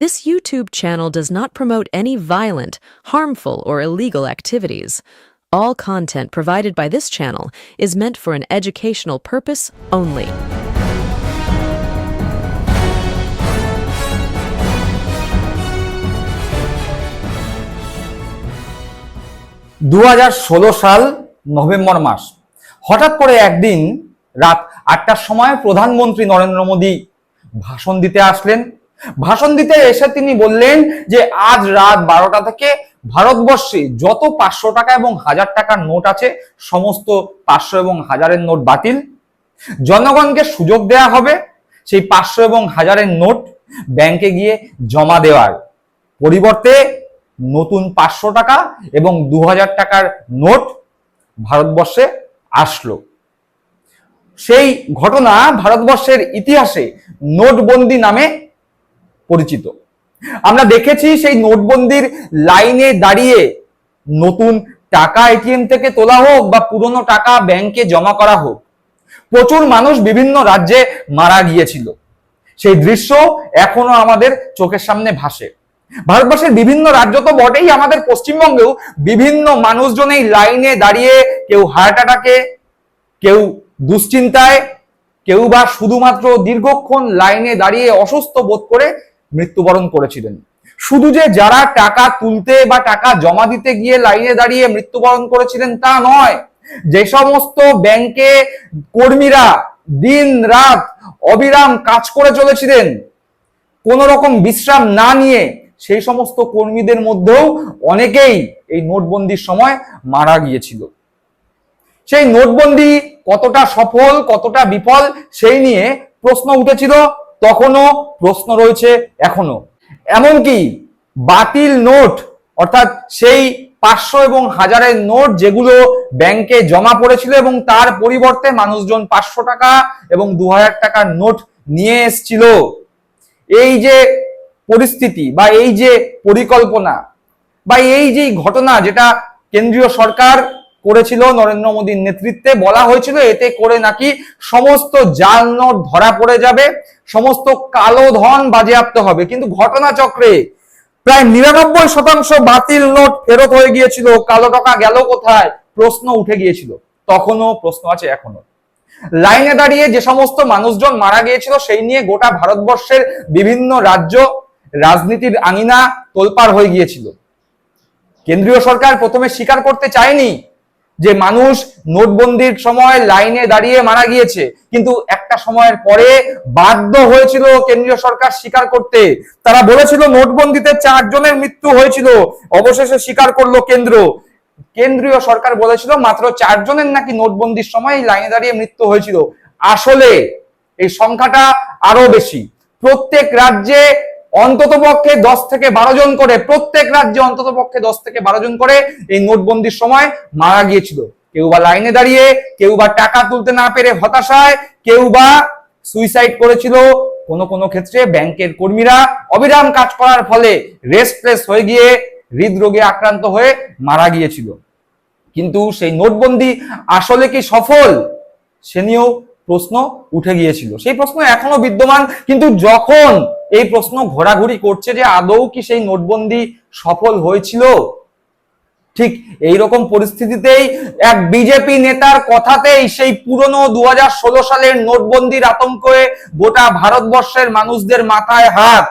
This YouTube channel does not promote any violent, harmful, or illegal activities. All content provided by this channel is meant for an educational purpose only. সাল November মাস হঠাৎ করে একদিন রাত আটটার সময় প্রধানমন্ত্রী নরেন্দ্র মোদী ভাষণ দিতে আসলেন ভাষণ দিতে এসে তিনি বললেন যে, আজ রাত বারোটা থেকে ভারতবর্ষে যত পাঁচশো টাকা এবং হাজার টাকার নোট আছে, সমস্ত পাঁচশো এবং হাজারের নোট বাতিল। জনগণকে সুযোগ দেয়া হবে সেই পাঁচশো এবং হাজারের নোট ব্যাংকে গিয়ে জমা দেওয়ার পরিবর্তে নতুন পাঁচশো টাকা এবং দু হাজার টাকার নোট ভারতবর্ষে আসলো। সেই ঘটনা ভারতবর্ষের ইতিহাসে নোটবন্দি নামে পরিচিত। আমরা দেখেছি সেই নোটবন্দির লাইনে দাঁড়িয়ে নতুন টাকা এটিএম থেকে তোলা হোক বা পুরনো টাকা ব্যাংকে জমা করা হোক, প্রচুর মানুষ বিভিন্ন রাজ্যে মারা গিয়েছিল। সেই দৃশ্য এখনও আমাদের চোখের সামনে ভাসে। ভারতবর্ষের বিভিন্ন রাজ্য তো বটেই আমাদের পশ্চিমবঙ্গেও বিভিন্ন মানুষজন এই লাইনে দাঁড়িয়ে কেউ হার্ট অ্যাটাকে কেউ দুশ্চিন্তায়, কেউ বা শুধুমাত্র দীর্ঘক্ষণ লাইনে দাঁড়িয়ে অসুস্থ বোধ করে মৃত্যুবরণ করেছিলেন। শুধু যে যারা টাকা তুলতে বা টাকা জমা দিতে গিয়ে লাইনে দাঁড়িয়ে মৃত্যুবরণ করেছিলেন তা নয়। যে সমস্ত ব্যাংকে কর্মীরা দিন রাত অবিরাম কাজ করে চলেছিলেন, কোন রকম বিশ্রাম না নিয়ে সেই সমস্ত কর্মীদের মধ্যেও অনেকেই এই নোটবন্দির সময় মারা গিয়েছিল। সেই নোটবন্দি কতটা সফল, কতটা বিফল, সেই নিয়ে প্রশ্ন উঠেছিল তখনও প্রশ্ন রয়েছে এখনও এমনকি বাতিল নোট, অর্থাৎ সেই পাঁচশো এবং হাজারের নোট যেগুলো ব্যাংকে জমা পড়েছিল এবং তার পরিবর্তে মানুষজন পাঁচশো টাকা এবং দু হাজার টাকার নোট নিয়ে এসছিল। এই যে পরিস্থিতি বা এই যে পরিকল্পনা বা এই যে ঘটনা যেটা কেন্দ্রীয় সরকার করেছিল নরেন্দ্র মোদীর নেতৃত্বে বলা হয়েছিল, এতে করে নাকি সমস্ত জাল নোট ধরা পড়ে যাবে। সমস্ত কালো ধন বাজেয়াপ্ত হবে। কিন্তু ঘটনা চক্রে প্রায় নিরানব্বই শতাংশ বাতিল নোট ফেরত হয়ে গিয়েছিল। কালো টাকা গেল কোথায়? প্রশ্ন উঠে গিয়েছিল। তখনও প্রশ্ন আছে এখনও লাইনে দাঁড়িয়ে যে সমস্ত মানুষজন মারা গিয়েছিল, সেই নিয়ে গোটা ভারতবর্ষের বিভিন্ন রাজ্য রাজনীতির আঙিনা তোলপাড় হয়ে গিয়েছিল। কেন্দ্রীয় সরকার প্রথমে স্বীকার করতে চায়নি যে মানুষ নোটবন্দির সময় লাইনে দাঁড়িয়ে মারা গিয়েছে, কিন্তু একটা সময়ের পরে বাধ্য হয়েছিল কেন্দ্রীয় সরকার স্বীকার করতে। তারা বলেছিল নোটবন্দিতে চারজনের মৃত্যু হয়েছিল, অবশেষে স্বীকার করল কেন্দ্র। কেন্দ্রীয় সরকার বলেছিল মাত্র চারজনের নাকি নোটবন্দির সময় লাইনে দাঁড়িয়ে মৃত্যু হয়েছিল। আসলে এই সংখ্যাটা আরও বেশি। প্রত্যেক রাজ্যে অন্তত পক্ষে দশ থেকে বারো জন করে, প্রত্যেক রাজ্যে অন্তত পক্ষে দশ থেকে বারো জন করে এই নোটবন্দির সময় মারা গিয়েছিল। কেউ বা লাইনে দাঁড়িয়ে, কেউ বা টাকা তুলতে না পেরে হতাশায়, কেউ বা সুইসাইড করেছিল। কোনো কোনো ক্ষেত্রে ব্যাংকের কর্মীরা অবিরাম কাজ করার ফলে রেস্টলেস হয়ে গিয়ে হৃদরোগে আক্রান্ত হয়ে মারা গিয়েছিল। কিন্তু সেই নোটবন্দি আসলে কি সফল? সে নিয়েও প্রশ্ন উঠে গিয়েছিল। সেই প্রশ্ন এখনও বিদ্যমান, কিন্তু যখন এই প্রশ্ন ঘোরাঘুরি করছে যে আদৌ কি সেই নোটবন্দি সফল হয়েছিল? ঠিক এই রকম পরিস্থিতিতেই এক বিজেপি নেতার কথাতেই সেই পুরনো দুহাজার ষোলো সালের নোটবন্দির আতঙ্কে গোটা ভারতবর্ষের মানুষদের মাথায় হাত।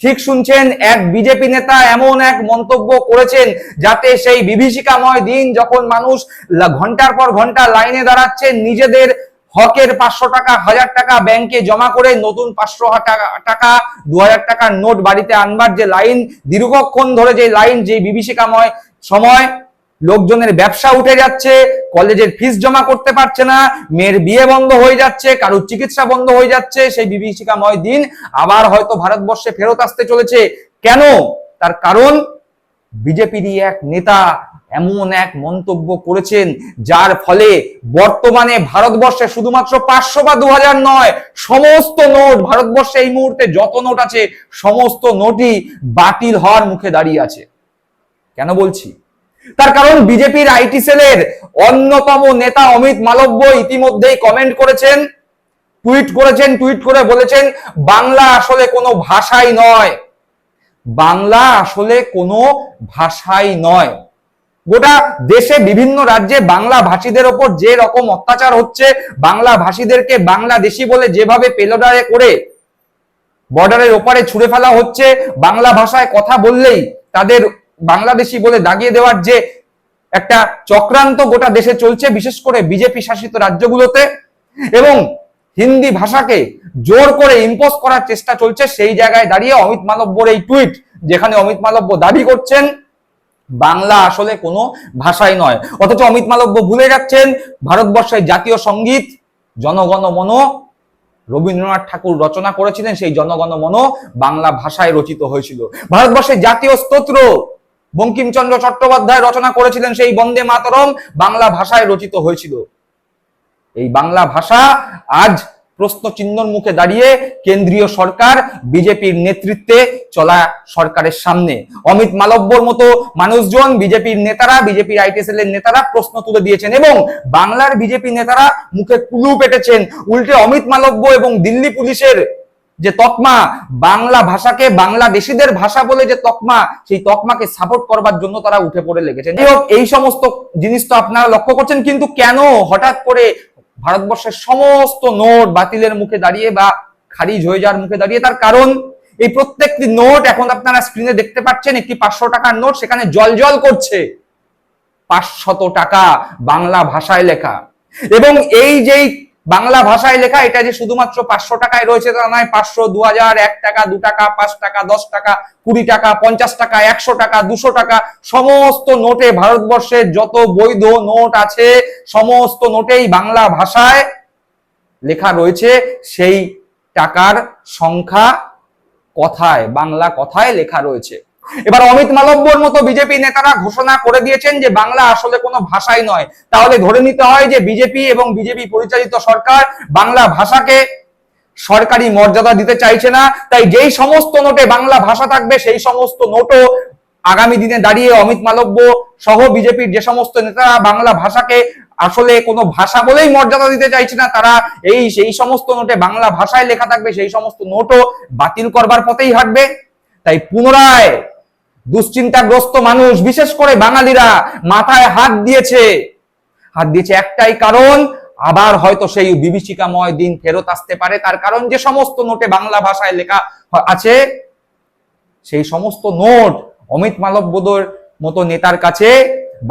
ঠিক শুনছেন, এক বিজেপি নেতা এমন এক মন্তব্য করেছেন যাতে সেই বিভীষিকাময় দিন যখন মানুষ ঘণ্টার পর ঘণ্টা লাইনে দাঁড়াচ্ছে, নিজেদের হকের পাঁচশো টাকা, হাজার টাকা ব্যাংকে জমা করে নতুন পাঁচশো টাকা দু হাজার টাকার নোট বাড়িতে আনবার যে লাইন দীর্ঘক্ষণ ধরে যে লাইন যে বিভীষিকাময় সময় লোকজনের ব্যবসা উঠে যাচ্ছে, কলেজের ফিস জমা করতে পারছে না, মেয়ের বিয়ে বন্ধ হয়ে যাচ্ছে, কারোর চিকিৎসা বন্ধ হয়ে যাচ্ছে, সেই বিভীষিকাময় দিন আবার হয়তো ভারতবর্ষে ফেরত আসতে চলেছে। কেন? তার কারণ বিজেপিরই এক নেতা এমন এক মন্তব্য করেছেন, যার ফলে বর্তমানে ভারতবর্ষে শুধুমাত্র পাঁচশো বা দু নয়, সমস্ত নোট, ভারতবর্ষে এই মুহূর্তে যত নোট আছে, সমস্ত নোটই বাতিল হওয়ার মুখে দাঁড়িয়ে আছে। কেন বলছি? তার কারণ বিজেপির আইটি সেলের অন্যতম নেতা অমিত মালব্য ইতিমধ্যেই কমেন্ট করেছেন, টুইট করেছেন, টুইট করে বলেছেন, বাংলা আসলে কোনো ভাষাই নয়। বাংলা আসলে কোনো ভাষাই নয়। গোটা দেশে বিভিন্ন রাজ্যে বাংলা ভাষীদের ওপর যে রকম অত্যাচার হচ্ছে, বাংলা ভাষীদেরকে বাংলাদেশি বলে যেভাবে পেলোডারে করে বর্ডারের ওপারে ছুড়ে ফেলা হচ্ছে, বাংলা ভাষায় কথা বললেই তাদের বাংলাদেশি বলে দাগিয়ে দেওয়ার যে একটা চক্রান্ত গোটা দেশে চলছে, বিশেষ করে বিজেপি শাসিত রাজ্যগুলোতে। এবং হিন্দি ভাষাকে জোর করে ইম্পোজ করার চেষ্টা চলছে, সেই জায়গায় দাঁড়িয়ে অমিত মালব্যর এই টুইট যেখানে অমিত মালব্য দাবি করছেন বাংলা আসলে কোনো ভাষাই নয়। অথচ অমিত মালব্য ভুলে যাচ্ছেন ভারতবর্ষের জাতীয় সংগীত জনগণ মন। রবীন্দ্রনাথ ঠাকুর রচনা করেছিলেন, সেই জনগণ মন বাংলা ভাষায় রচিত হয়েছিল। ভারতবর্ষের জাতীয় স্তোত্র বঙ্কিমচন্দ্র চট্টোপাধ্যায় রচনা করেছিলেন, সেই বন্দে মাতরম বাংলা ভাষায় রচিত হয়েছিল। এই বাংলা ভাষা আজ প্রশ্ন মুখে দাঁড়িয়ে কেন্দ্রীয় সরকার, বিজেপির নেতৃত্বে চলা সরকারের সামনে। অমিত মালব্যর মতো মানুষজন, বিজেপির নেতারা, বিজেপির আইটিএসএল এর নেতারা প্রশ্ন তুলে দিয়েছেন এবং বাংলার বিজেপি নেতারা মুখে কুলু পেটেছেন। উল্টে অমিত মালব্য এবং দিল্লি পুলিশের যে তকমা, বাংলা ভাষাকে বাংলাদেশিদের ভাষা বলে যে তকমা, সেই তকমাকে সাপোর্ট করবার জন্য তারা উঠে পড়ে হোক, এই সমস্ত জিনিস তো আপনারা লক্ষ্য করছেন, কিন্তু কেন হঠাৎ করে ভারতবর্ষের সমস্ত নোট বাতিলের মুখে দাঁড়িয়ে বা খারিজ হয়ে যাওয়ার মুখে দাঁড়িয়ে, তার কারণ এই প্রত্যেকটি নোট এখন আপনারা স্ক্রিনে দেখতে পাচ্ছেন, একটি পাঁচশো টাকার নোট সেখানে জল জল করছে। পাঁচশত টাকা বাংলা ভাষায় লেখা। এবং এই যেই বাংলা ভাষায় লেখা, এটা যে শুধুমাত্র পাঁচশো টাকায় রয়েছে তা নয়, পাঁচশো দু হাজার এক টাকা, দু টাকা, পাঁচ টাকা, দশ টাকা, কুড়ি টাকা, পঞ্চাশ টাকা, একশো টাকা, দুশো টাকা, সমস্ত নোটে ভারতবর্ষের যত বৈধ নোট আছে, সমস্ত নোটেই বাংলা ভাষায় লেখা রয়েছে। সেই টাকার সংখ্যা কথায়, বাংলা কথায় লেখা রয়েছে। এবার অমিত মালব্যর মতো বিজেপি নেতারা ঘোষণা করে দিয়েছেন যে বাংলা আসলে কোনো ভাষাই নয়। তাহলে ধরে নিতে হয় যে বিজেপি এবং বিজেপি পরিচালিত সরকার বাংলা ভাষাকে সরকারি মর্যাদা দিতে চাইছে না। তাই যেই সমস্ত নোটে বাংলা ভাষা থাকবে, সেই সমস্ত নোটও আগামী দিনে দাঁড়িয়ে অমিত মালব্য সহ বিজেপির যে সমস্ত নেতারা বাংলা ভাষাকে আসলে কোনো ভাষা বলেই মর্যাদা দিতে চাইছে না, তারা এই সেই সমস্ত নোটে বাংলা ভাষায় লেখা থাকবে, সেই সমস্ত নোটও বাতিল করবার পথেই হাঁটবে। তাই পুনরায় দুশ্চিন্তাগ্রস্ত মানুষ, বিশেষ করে বাঙালিরা, মাথায় হাত দিয়েছে। হাত দিয়েছে একটাই কারণ, আবার হয়তো সেই বিভীষিকাময় দিন ফেরত আসতে পারে। তার কারণ যে সমস্ত নোটে বাংলা ভাষায় লেখা আছে, সেই সমস্ত নোট অমিত মালব্যদর মতো নেতার কাছে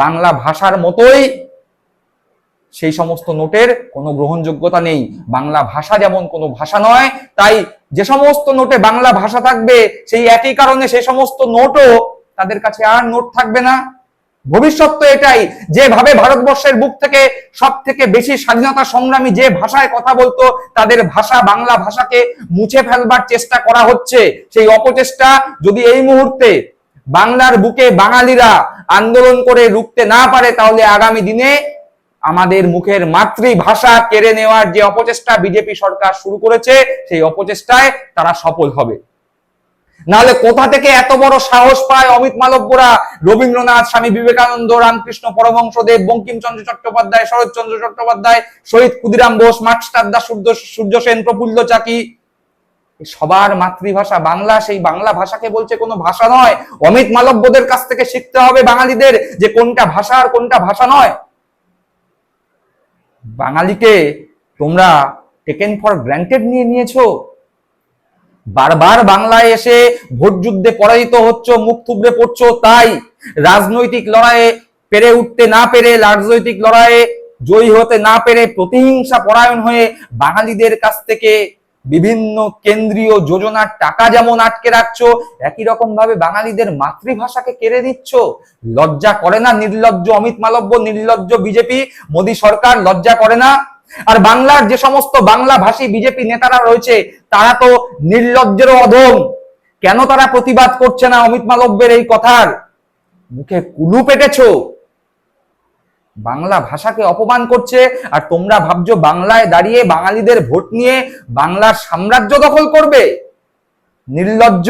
বাংলা ভাষার মতোই সেই সমস্ত নোটের কোনো গ্রহণযোগ্যতা নেই। বাংলা ভাষা যেমন কোনো ভাষা নয়, তাই যে সমস্ত নোটে বাংলা ভাষা থাকবে, সেই একই কারণে সেই সমস্ত নোটও তাদের কাছে আর নোট থাকবে না। ভবিষ্যৎ তো এটাই, যেভাবে ভারতবর্ষের বুক থেকে সব থেকে বেশি স্বাধীনতা সংগ্রামী যে ভাষায় কথা বলতো, তাদের ভাষা বাংলা ভাষাকে মুছে ফেলবার চেষ্টা করা হচ্ছে। সেই অপচেষ্টা যদি এই মুহূর্তে বাংলার বুকে বাঙালিরা আন্দোলন করে রুখতে না পারে, তাহলে আগামী দিনে আমাদের মুখের মাতৃভাষা কেড়ে নেওয়ার যে অপচেষ্টা বিজেপি সরকার শুরু করেছে, সেই অপচেষ্টায় তারা সফল হবে। নাহলে কোথা থেকে এত বড় সাহস পায় অমিত মালব্যরা, রবীন্দ্রনাথ, স্বামী বিবেকানন্দ, রামকৃষ্ণ পরমহংসদেব, বঙ্কিমচন্দ্র চট্টোপাধ্যায়, শরৎচন্দ্র চট্টোপাধ্যায়, শহীদ ক্ষুদিরাম বোস, মাস্টার দাস সূর্য সূর্য সেন, প্রফুল্ল চাকি। সবার মাতৃভাষা বাংলা, সেই বাংলা ভাষাকে বলছে কোনো ভাষা নয়। অমিত মালব্যদের কাছ থেকে শিখতে হবে বাঙালিদের যে কোনটা ভাষা আর কোনটা ভাষা নয়। বাঙালিকে তোমরা টেকেন ফর গ্র্যান্টেড নিয়ে নিয়েছো? বারবার বাংলায় এসে ভোট যুদ্ধে পরাজিত হচ্ছ, মুখ থুবড়ে পড়ছো, তাই রাজনৈতিক লড়াইয়ে পেরে উঠতে না পেরে, রাজনৈতিক লড়াইয়ে জয়ী হতে না পেরে প্রতিহিংসা পরায়ণ হয়ে বাঙালিদের কাছ থেকে বিভিন্ন কেন্দ্রীয় যোজনার টাকা যেমন আটকে রাখছো, একই রকম ভাবে বাঙালিদের মাতৃভাষাকে কেড়ে দিচ্ছ লজ্জা করে না নির্লজ্জ অমিত মালব্য, নির্লজ্জ বিজেপি? মোদী সরকার লজ্জা করে না? আর বাংলার যে সমস্ত বাংলা ভাষী বিজেপি নেতারা রয়েছে, তারা তো নির্লজ্জেরও অধম। কেন তারা প্রতিবাদ করছে না অমিত মালব্যের এই কথার? মুখে কুলু পেটেছো। বাংলা ভাষাকে অপমান করছে, আর তোমরা ভাবছ বাংলায় দাঁড়িয়ে বাঙালিদের ভোট নিয়ে বাংলার সাম্রাজ্য দখল করবে? নির্লজ্জ।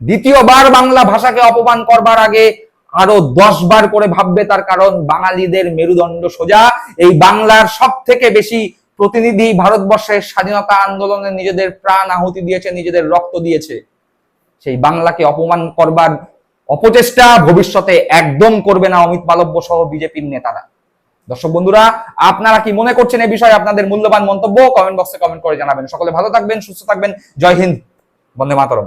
দ্বিতীয়বার বাংলা ভাষাকে অপমান করবার আগে আরও দশ বার করে ভাববে তার কারণ বাঙালিদের মেরুদণ্ড সোজা। এই বাংলার সব থেকে বেশি প্রতিনিধি ভারতবর্ষের স্বাধীনতা আন্দোলনে নিজেদের প্রাণ আহুতি দিয়েছে, নিজেদের রক্ত দিয়েছে। সেই বাংলাকে অপমান করবার অপচেষ্টা ভবিষ্যতে একদম করবে না অমিত মালব্য সহ বিজেপির নেতারা। দর্শক বন্ধুরা, আপনারা কি মনে করছেন এই বিষয়ে আপনাদের মূল্যবান মন্তব্য? কমেন্ট বক্সে কমেন্ট করে জানাবেন। সকলে ভালো থাকবেন, সুস্থ থাকবেন। জয় হিন্দ। বন্দে মাতরম।